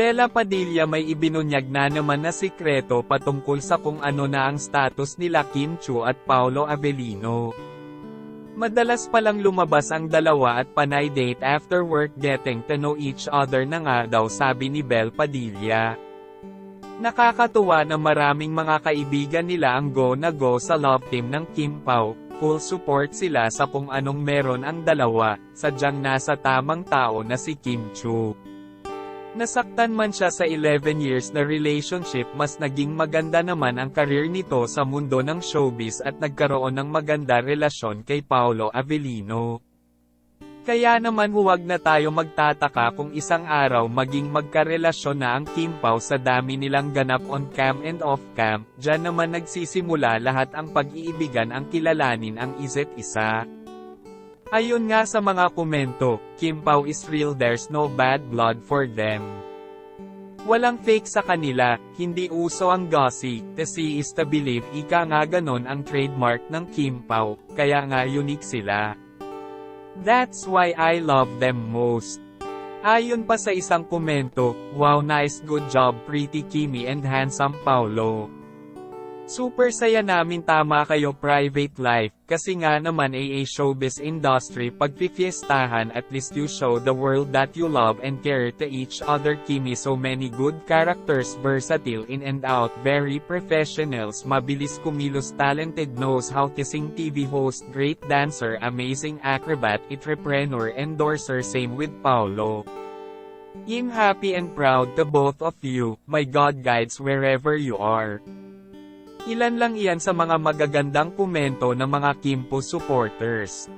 Bella Padilla may ibinunyag na naman na sikreto patungkol sa kung ano na ang status nila Kim Chu at Paolo Avellino. Madalas palang lumabas ang dalawa at panay date after work getting to know each other na nga daw sabi ni Bel Padilla. Nakakatuwa na maraming mga kaibigan nila ang go na go sa love team ng Kim Pao, full support sila sa kung anong meron ang dalawa, sadyang nasa tamang tao na si Kim Chu. Nasaktan man siya sa 11 years na relationship mas naging maganda naman ang career nito sa mundo ng showbiz at nagkaroon ng maganda relasyon kay Paolo Avellino. Kaya naman huwag na tayo magtataka kung isang araw maging magkarelasyon na ang Kim Pao sa dami nilang ganap on cam and off cam, dyan naman nagsisimula lahat ang pag-iibigan ang kilalanin ang isa't isa. Ayon nga sa mga komento, Kim Pao is real there's no bad blood for them. Walang fake sa kanila, hindi uso ang gossip, to see is to believe ika nga ganon ang trademark ng Kim Pao, kaya nga unique sila. That's why I love them most. Ayon pa sa isang komento, wow nice good job pretty Kimi and handsome Paulo. Super saya namin tama kayo private life, kasi nga naman AA showbiz industry pag pifiestahan at least you show the world that you love and care to each other Kimi so many good characters versatile in and out very professionals mabilis kumilos talented knows how to sing TV host great dancer amazing acrobat entrepreneur endorser same with Paulo. I'm happy and proud to both of you, my God guides wherever you are. Ilan lang iyan sa mga magagandang komento ng mga Kimpo supporters.